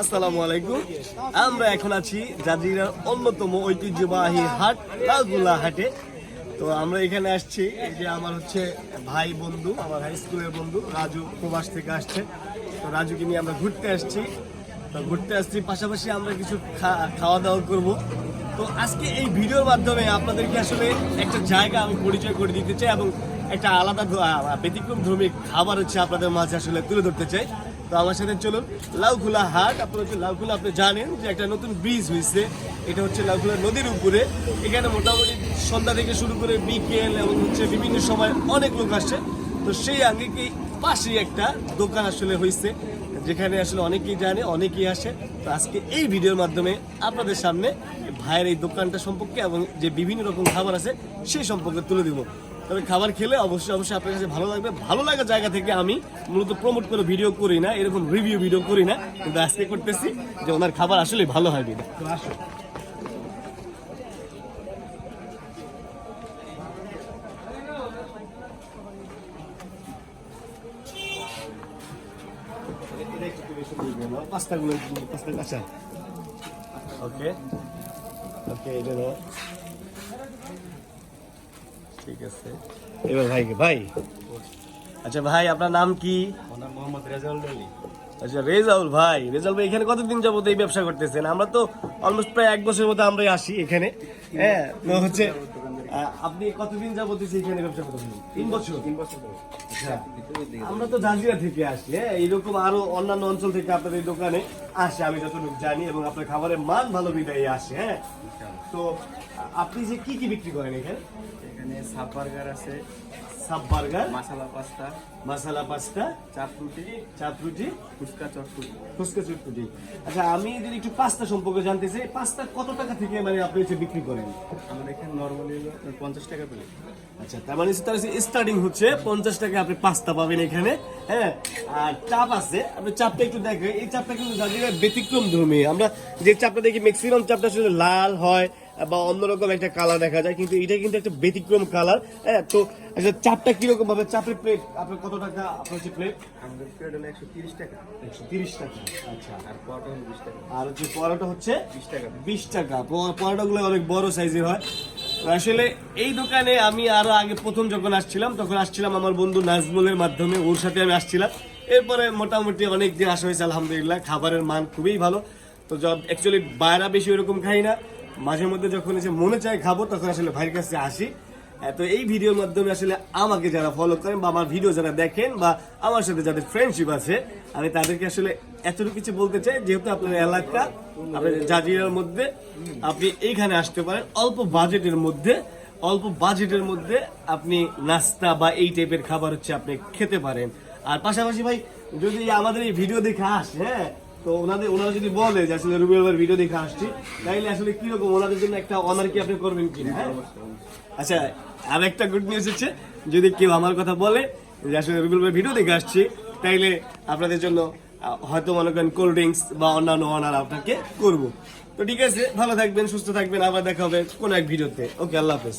আসসালামু আলাইকুম। আমরা এখন আছি জাজিরার অন্যতম ঐতিহ্যবাহী হাট, লালগুলা হাটে। তো আমরা এখানে আসছি, এই যে আমার হচ্ছে ভাই বন্ধু, আমার হাই স্কুলের বন্ধু, রাজু প্রবাস থেকে আসছে। তো রাজুকে নিয়ে আমরা ঘুরতে আসছি। তো ঘুরতে আসছি, পাশাপাশি আমরা কিছু খাওয়া দাওয়া করব। তো আজকে এই ভিডিওর মাধ্যমে আপনাদেরকে আসলে একটা জায়গা আমি পরিচয় করে দিতে চাই এবং একটা আলাদা ব্যতিক্রম ধর্মী খাবার হচ্ছে আপনাদের মাঝে আসলে তুলে ধরতে চাই। তো আমার সাথে চলুন, লাউখোলা হাট, আপনার হচ্ছে লাউখোলা, আপনি জানেন যে একটা নতুন ব্রিজ হয়েছে। এটা হচ্ছে লাউখোলা নদীর উপরে। এখানে মোটামুটি সন্ধ্যা থেকে শুরু করে বিকেল এবং হচ্ছে বিভিন্ন সময় অনেক লোক আসছে তো সেই আঙ্গিকে পাশেই একটা দোকান আসলে হয়েছে, যেখানে আসলে অনেকেই জানে, অনেকেই আসে। তো আজকে এই ভিডিওর মাধ্যমে আপনাদের সামনে ভাইয়ের এই দোকানটা সম্পর্কে এবং যে বিভিন্ন রকম খাবার আছে, সেই সম্পর্কে তুলে দিব তবে খাবার খেলে অবশ্যই অবশ্যই আপনার কাছে ভালো লাগবে। ভালো লাগার জায়গা থেকে আমি মূলত প্রমোট করে ভিডিও করি না এরকম রিভিউ ভিডিও করি না। কিন্তু আজকে করতেছি যে ওনার খাবার আসলে ভালো হয় বিনা আচ্ছা ওকে ওকে এটা। ঠিক আছে। এবার ভাই ভাই। আচ্ছা ভাই আপনার নাম কি? আমার মোহাম্মদ রেজাউল আলী। আচ্ছা রেজাউল ভাই রেজাউল ভাই এখানে কতদিন যাবত এই ব্যবসা করতেছেন? আমরা তো অলমোস্ট প্রায় এক বছরের মতো আমরা আসি এখানে। হ্যাঁ তো হচ্ছে আপনি কতদিন যাবত এখানে ব্যবসা করতেছেন? তিন বছর? তিন বছর আচ্ছা। আমরা তো জাজিরা থেকে আসি হ্যাঁ? এইরকম আরও অন্যান্য অঞ্চল থেকে আপনাদের এই দোকানে আসে আমি যতটুকু জানি এবং আপনার খাবারের মান ভালো বিদায় আসে হ্যাঁ? তো আপনি যে কি কি বিক্রি করেন এখানে? এখানে বার্গার আছে sub burger masala pasta masala pasta চাপ রুটি চাপ রুটি ফুচকা চটপুটি। ফুচকা চটপটি। আচ্ছা আমি যদি একটু পাস্তা সম্পর্কে জানতে চাই পাস্তা কত টাকা থেকে মানে আপনি হচ্ছে বিক্রি করেন? আমাদের এখানে নর্মালি পঞ্চাশ টাকা প্লেট আচ্ছা তার মানে তার স্টার্টিং হচ্ছে পঞ্চাশ টাকা আপনি পাস্তা পাবেন এখানে হ্যাঁ? আর চাপ আছে আপনি চাপটা একটু দেখেন এই চাপটা কিন্তু জাজিরার ব্যতিক্রম ধর্মী। আমরা যে চাপটা দেখি ম্যাক্সিমাম চাপটা আসলে লাল হয় বা অন্যরকম একটা কালার দেখা যায় কিন্তু এটা কিন্তু একটা ব্যতিক্রম কালার হ্যাঁ? তো আচ্ছা চাপটা কীরকম ভাবে চাপের প্লেট আপনার কত টাকা? আপনার হচ্ছে প্লেট আমাদের প্লেট হলো একশো তিরিশ টাকা। একশো তিরিশ টাকা আচ্ছা। আর পরোটা হলো বিশ টাকা। আর হচ্ছে পরোটা হচ্ছে বিশ টাকা। বিশ টাকা। পরোটাগুলো অনেক বড় সাইজের হয়। আসলে এই দোকানে আমি আরও আগে প্রথম যখন আসছিলাম তখন আসছিলাম আমার বন্ধু নাজমুলের মাধ্যমে ওর সাথে আমি আসছিলাম। এরপরে মোটামুটি অনেক দিন আসা হয়েছে আলহামদুলিল্লাহ। খাবারের মান খুবই ভালো। তো জব অ্যাকচুয়ালি বাইরা বেশি ওরকম খাই না। মাঝে মধ্যে যখন এসে মনে চায় খাব, তখন আসলে ভাইয়ের কাছে আসি। তো এই ভিডিওর মাধ্যমে আসলে আমাকে যারা ফলো করেন বা আমার ভিডিও যারা দেখেন বা আমার সাথে যাদের ফ্রেন্ডশিপ আছে, আমি তাদেরকে আসলে এতটুকু কিছু বলতে চাই, যেহেতু আপনার এলাকা, আপনার জাজিরার মধ্যে আপনি এইখানে আসতে পারেন। অল্প বাজেটের মধ্যে, অল্প বাজেটের মধ্যে আপনি নাস্তা বা এই টাইপের খাবার হচ্ছে আপনি খেতে পারেন। আর পাশাপাশি ভাই, যদি আমাদের এই ভিডিও দেখে আসে হ্যাঁ তো ওনাদের ওনারা যদি বলে যে আসলে রুবেল ভাইয়ের ভিডিও দেখে আসছি, তাইলে আসলে কীরকম ওনাদের জন্য একটা অনার কি আপনি করবেন কি হ্যাঁ? আচ্ছা আর একটা গুড নিউজ হচ্ছে, যদি কেউ আমার কথা বলে যে আসলে রুবেল ভাই ভিডিও দেখে আসছি, তাইলে আপনাদের জন্য হয়তো মনে করেন কোল্ড ড্রিঙ্কস বা অন্যান্য অনার আপনাকে করব। তো ঠিক আছে, ভালো থাকবেন, সুস্থ থাকবেন, আবার দেখা হবে কোনো এক ভিডিওতে ওকে, আল্লাহ হাফেজ।